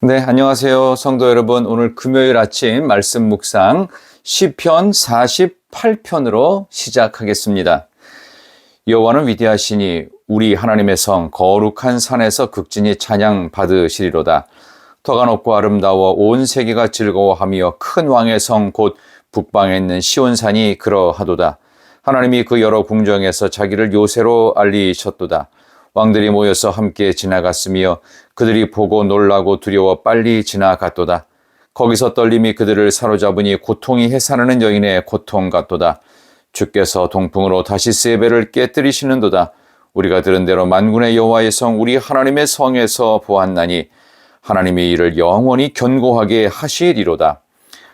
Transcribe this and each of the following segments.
네, 안녕하세요. 성도 여러분. 오늘 금요일 아침 말씀 묵상 시편 48편으로 시작하겠습니다. 여호와는 위대하시니 우리 하나님의 성 거룩한 산에서 극진히 찬양 받으시리로다. 터가 높고 아름다워 온 세계가 즐거워하며 큰 왕의 성 곧 북방에 있는 시온산이 그러하도다. 하나님이 그 여러 궁정에서 자기를 요새로 알리셨도다. 왕들이 모여서 함께 지나갔으며 그들이 보고 놀라고 두려워 빨리 지나갔도다. 거기서 떨림이 그들을 사로잡으니 고통이 해산하는 여인의 고통 같도다. 주께서 동풍으로 다시스의 배를 깨뜨리시는도다. 우리가 들은 대로 만군의 여호와의 성 우리 하나님의 성에서 보았나니 하나님이 이를 영원히 견고하게 하시리로다.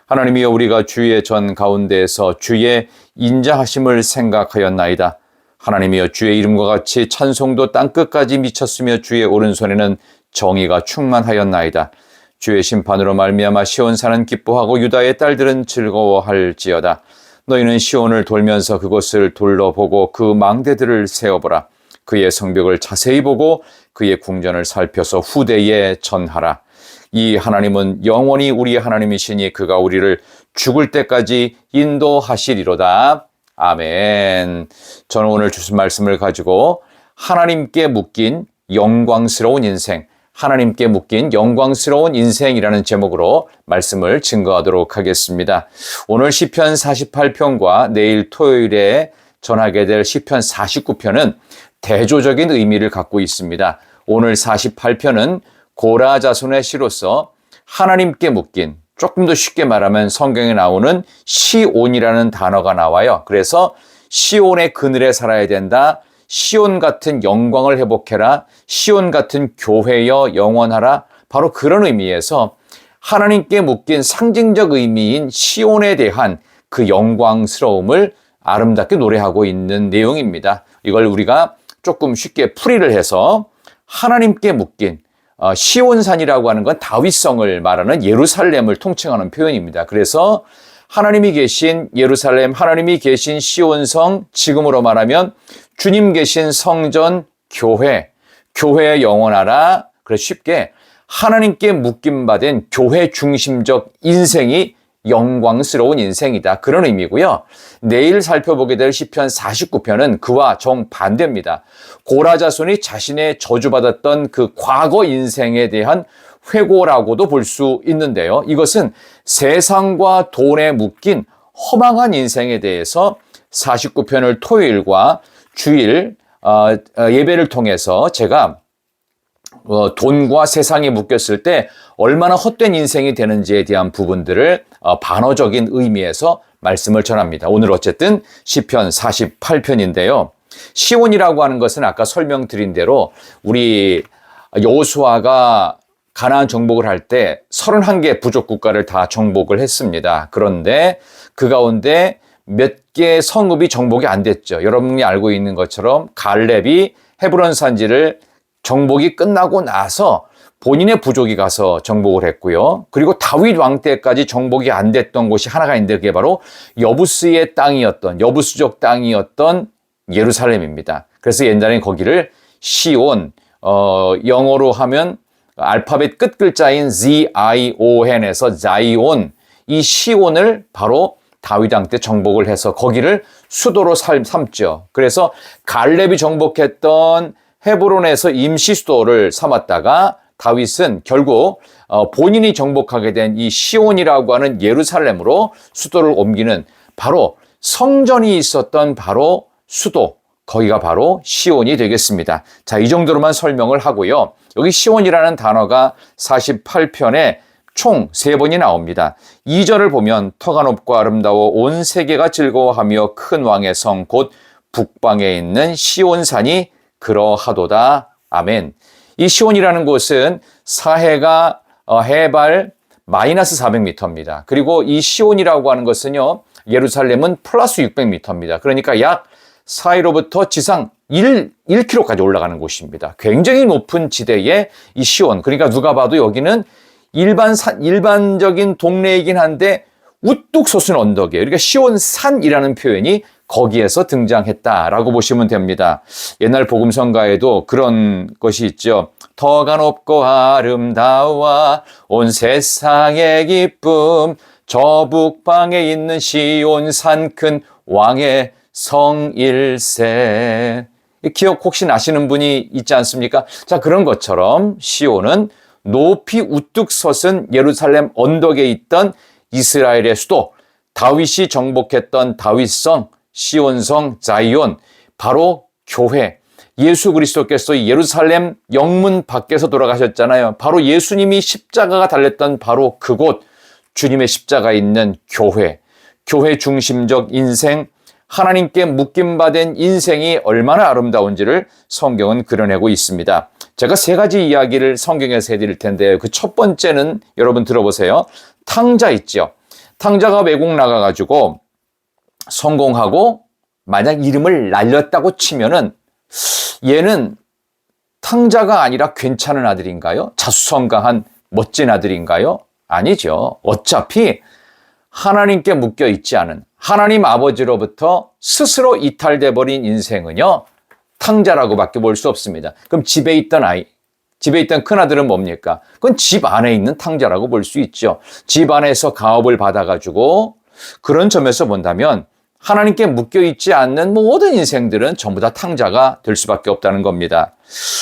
하나님이여 우리가 주의 전 가운데에서 주의 인자하심을 생각하였나이다. 하나님이여 주의 이름과 같이 찬송도 땅끝까지 미쳤으며 주의 오른손에는 정의가 충만하였나이다. 주의 심판으로 말미암아 시온산은 기뻐하고 유다의 딸들은 즐거워할지어다. 너희는 시온을 돌면서 그곳을 둘러보고 그 망대들을 세어보라. 그의 성벽을 자세히 보고 그의 궁전을 살펴서 후대에 전하라. 이 하나님은 영원히 우리의 하나님이시니 그가 우리를 죽을 때까지 인도하시리로다. 아멘. 저는 오늘 주신 말씀을 가지고 하나님께 묶인 영광스러운 인생, 하나님께 묶인 영광스러운 인생이라는 제목으로 말씀을 증거하도록 하겠습니다. 오늘 시편 48편과 내일 토요일에 전하게 될 시편 49편은 대조적인 의미를 갖고 있습니다. 오늘 48편은 고라 자손의 시로서 하나님께 묶인 조금 더 쉽게 말하면 성경에 나오는 시온이라는 단어가 나와요. 그래서 시온의 그늘에 살아야 된다. 시온 같은 영광을 회복해라. 시온 같은 교회여 영원하라. 바로 그런 의미에서 하나님께 묶인 상징적 의미인 시온에 대한 그 영광스러움을 아름답게 노래하고 있는 내용입니다. 이걸 우리가 조금 쉽게 풀이를 해서 하나님께 묶인 어, 시온산이라고 하는 건 다윗성을 말하는 예루살렘을 통칭하는 표현입니다. 그래서 하나님이 계신 예루살렘, 하나님이 계신 시온성, 지금으로 말하면 주님 계신 성전, 교회, 교회에 영원하라. 그래서 쉽게 하나님께 묶임받은 교회 중심적 인생이 영광스러운 인생이다. 그런 의미고요. 내일 살펴보게 될 시편 49편은 그와 정반대입니다. 고라 자손이 자신의 저주받았던 그 과거 인생에 대한 회고라고도 볼 수 있는데요. 이것은 세상과 돈에 묶인 허망한 인생에 대해서 49편을 토요일과 주일 어, 어, 예배를 통해서 제가 어, 돈과 세상에 묶였을 때 얼마나 헛된 인생이 되는지에 대한 부분들을 어, 반어적인 의미에서 말씀을 전합니다. 오늘 어쨌든 시편 48편인데요. 시온이라고 하는 것은 아까 설명드린 대로 우리 여호수아가 가나안 정복을 할 때 31개 부족 국가를 다 정복을 했습니다. 그런데 그 가운데 몇 개 성읍이 정복이 안 됐죠. 여러분이 알고 있는 것처럼 갈렙이 헤브론 산지를 정복이 끝나고 나서 본인의 부족이 가서 정복을 했고요. 그리고 다윗 왕 때까지 정복이 안 됐던 곳이 하나가 있는데 그게 바로 여부스의 땅이었던 여부스족 땅이었던 예루살렘입니다. 그래서 옛날엔 거기를 시온 어, 영어로 하면 알파벳 끝 글자인 Z-I-O-N에서 자이온 이 시온을 바로 다윗 왕 때 정복을 해서 거기를 수도로 삼죠. 그래서 갈렙이 정복했던 헤브론에서 임시 수도를 삼았다가 다윗은 결국 어, 본인이 정복하게 된 이 시온이라고 하는 예루살렘으로 수도를 옮기는 바로 성전이 있었던 바로 수도 거기가 바로 시온이 되겠습니다. 자, 이 정도로만 설명을 하고요. 여기 시온이라는 단어가 48편에 총 세 번이 나옵니다. 2절을 보면 터가 높고 아름다워 온 세계가 즐거워하며 큰 왕의 성 곧 북방에 있는 시온산이 그러하도다. 아멘. 이 시온이라는 곳은 사해가 어, 해발 마이너스 400m입니다. 그리고 이 시온이라고 하는 것은요, 예루살렘은 플러스 600m입니다. 그러니까 약 사이로부터 지상 1, 1km까지 올라가는 곳입니다. 굉장히 높은 지대에 이 시온. 그러니까 누가 봐도 여기는 일반 산, 일반적인 동네이긴 한데 우뚝 솟은 언덕이에요. 그러니까 시온산이라는 표현이 거기에서 등장했다라고 보시면 됩니다. 옛날 복음성가에도 그런 것이 있죠. 더가 높고 아름다워 온 세상의 기쁨 저 북방에 있는 시온산 큰 왕의 성일세 기억 혹시 나시는 분이 있지 않습니까? 자 그런 것처럼 시온은 높이 우뚝 솟은 예루살렘 언덕에 있던 이스라엘의 수도 다윗이 정복했던 다윗성 시온성 자이온 바로 교회 예수 그리스도께서 예루살렘 영문 밖에서 돌아가셨잖아요. 바로 예수님이 십자가가 달렸던 바로 그곳 주님의 십자가 있는 교회 교회 중심적 인생 하나님께 묶임 받은 인생이 얼마나 아름다운지를 성경은 그려내고 있습니다. 제가 세 가지 이야기를 성경에서 해드릴 텐데요. 그 첫 번째는 여러분 들어보세요. 탕자 있죠. 탕자가 외국 나가가지고 성공하고 만약 이름을 날렸다고 치면은 얘는 탕자가 아니라 괜찮은 아들인가요? 자수성가한 멋진 아들인가요? 아니죠. 어차피 하나님께 묶여 있지 않은 하나님 아버지로부터 스스로 이탈돼 버린 인생은요. 탕자라고밖에 볼 수 없습니다. 그럼 집에 있던 아이, 집에 있던 큰아들은 뭡니까? 그건 집 안에 있는 탕자라고 볼 수 있죠. 집 안에서 가업을 받아가지고 그런 점에서 본다면 하나님께 묶여 있지 않는 모든 인생들은 전부 다 탕자가 될 수밖에 없다는 겁니다.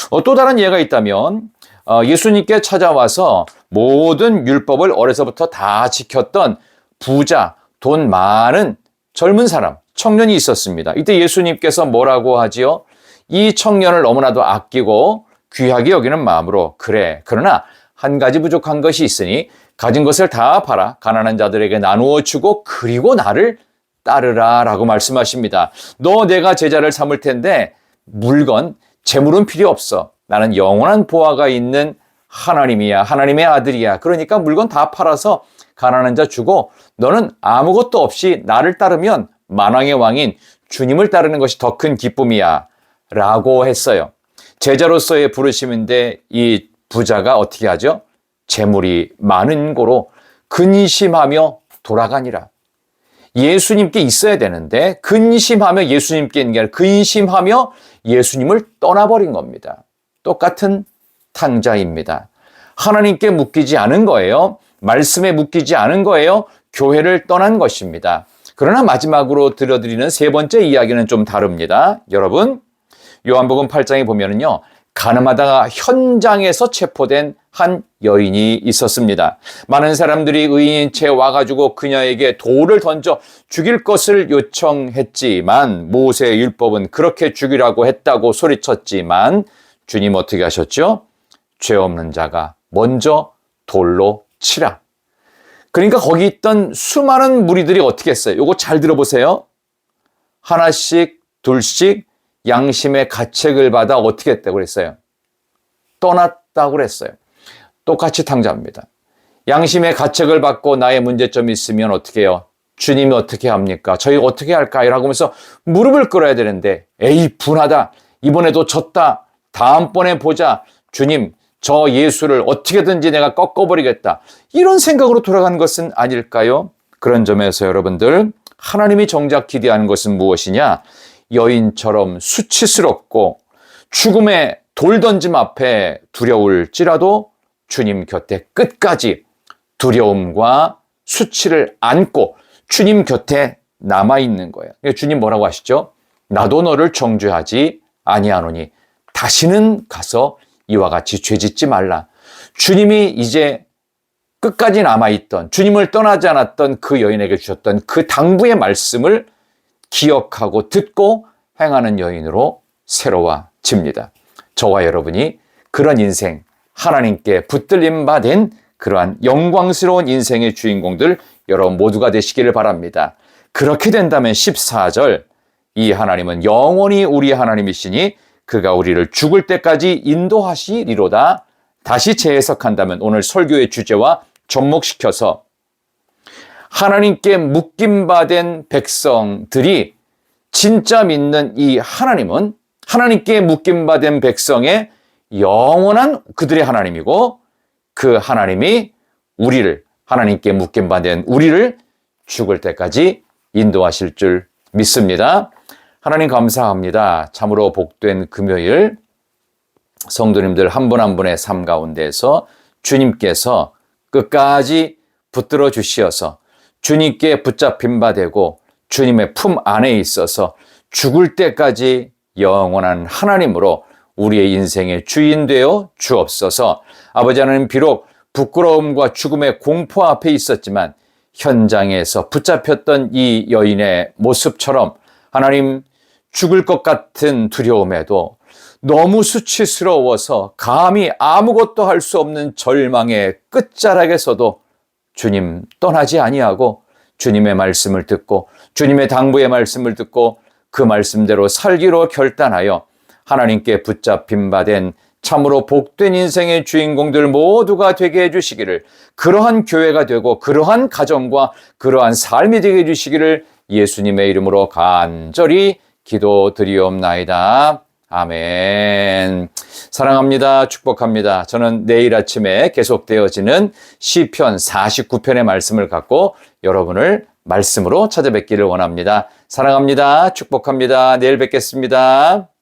어, 또 다른 예가 있다면 어, 예수님께 찾아와서 모든 율법을 어려서부터 다 지켰던 부자, 돈 많은 젊은 사람, 청년이 있었습니다. 이때 예수님께서 뭐라고 하지요? 이 청년을 너무나도 아끼고 귀하게 여기는 마음으로 그래. 그러나 한 가지 부족한 것이 있으니 가진 것을 다 팔아 가난한 자들에게 나누어 주고 그리고 나를 따르라 라고 말씀하십니다. 너 내가 제자를 삼을 텐데 물건, 재물은 필요 없어. 나는 영원한 보화가 있는 하나님이야. 하나님의 아들이야. 그러니까 물건 다 팔아서 가난한 자 주고 너는 아무것도 없이 나를 따르면 만왕의 왕인 주님을 따르는 것이 더 큰 기쁨이야. 라고 했어요. 제자로서의 부르심인데 이 부자가 어떻게 하죠? 재물이 많은 고로 근심하며 돌아가니라. 예수님께 있어야 되는데 근심하며 예수님께 있는 게 아니라 근심하며 예수님을 떠나버린 겁니다. 똑같은 탕자입니다. 하나님께 묶이지 않은 거예요. 말씀에 묶이지 않은 거예요. 교회를 떠난 것입니다. 그러나 마지막으로 들려드리는 세 번째 이야기는 좀 다릅니다. 여러분, 요한복음 8장에 보면은요, 가늠하다가 현장에서 체포된 한 여인이 있었습니다. 많은 사람들이 의인인 채 와가지고 그녀에게 돌을 던져 죽일 것을 요청했지만 모세의 율법은 그렇게 죽이라고 했다고 소리쳤지만 주님 어떻게 하셨죠? 죄 없는 자가 먼저 돌로 치라. 그러니까 거기 있던 수많은 무리들이 어떻게 했어요? 요거 잘 들어보세요. 하나씩, 둘씩 양심의 가책을 받아 어떻게 했다고 그랬어요? 떠났다고 그랬어요. 똑같이 탕자입니다. 양심의 가책을 받고 나의 문제점이 있으면 어떻게 해요? 주님이 어떻게 합니까? 저희 어떻게 할까요? 라고 하면서 무릎을 꿇어야 되는데, 에이, 분하다. 이번에도 졌다. 다음번에 보자. 주님, 저 예수를 어떻게든지 내가 꺾어버리겠다. 이런 생각으로 돌아간 것은 아닐까요? 그런 점에서 여러분들, 하나님이 정작 기대하는 것은 무엇이냐? 여인처럼 수치스럽고 죽음의 돌 던짐 앞에 두려울지라도 주님 곁에 끝까지 두려움과 수치를 안고 주님 곁에 남아 있는 거예요. 주님 뭐라고 하시죠? 나도 너를 정죄하지 아니하노니 다시는 가서 이와 같이 죄짓지 말라. 주님이 이제 끝까지 남아 있던 주님을 떠나지 않았던 그 여인에게 주셨던 그 당부의 말씀을 기억하고 듣고 행하는 여인으로 새로워집니다. 저와 여러분이 그런 인생, 하나님께 붙들림 받은 그러한 영광스러운 인생의 주인공들 여러분 모두가 되시기를 바랍니다. 그렇게 된다면 14절 이 하나님은 영원히 우리 하나님이시니 그가 우리를 죽을 때까지 인도하시리로다. 다시 재해석한다면 오늘 설교의 주제와 접목시켜서 하나님께 묶임받은 백성들이 진짜 믿는 이 하나님은 하나님께 묶임받은 백성의 영원한 그들의 하나님이고 그 하나님이 우리를 하나님께 묶임받은 우리를 죽을 때까지 인도하실 줄 믿습니다. 하나님 감사합니다. 참으로 복된 금요일 성도님들 한 분 한 분의 삶 가운데서 주님께서 끝까지 붙들어 주시어서 주님께 붙잡힌 바 되고 주님의 품 안에 있어서 죽을 때까지 영원한 하나님으로 우리의 인생의 주인 되어 주옵소서. 아버지 하나님 비록 부끄러움과 죽음의 공포 앞에 있었지만 현장에서 붙잡혔던 이 여인의 모습처럼 하나님 죽을 것 같은 두려움에도 너무 수치스러워서 감히 아무것도 할 수 없는 절망의 끝자락에서도 주님 떠나지 아니하고 주님의 말씀을 듣고 주님의 당부의 말씀을 듣고 그 말씀대로 살기로 결단하여 하나님께 붙잡힌 바 된 참으로 복된 인생의 주인공들 모두가 되게 해주시기를 그러한 교회가 되고 그러한 가정과 그러한 삶이 되게 해주시기를 예수님의 이름으로 간절히 기도드리옵나이다. 아멘. 사랑합니다. 축복합니다. 저는 내일 아침에 계속되어지는 시편 49편의 말씀을 갖고 여러분을 말씀으로 찾아뵙기를 원합니다. 사랑합니다. 축복합니다. 내일 뵙겠습니다.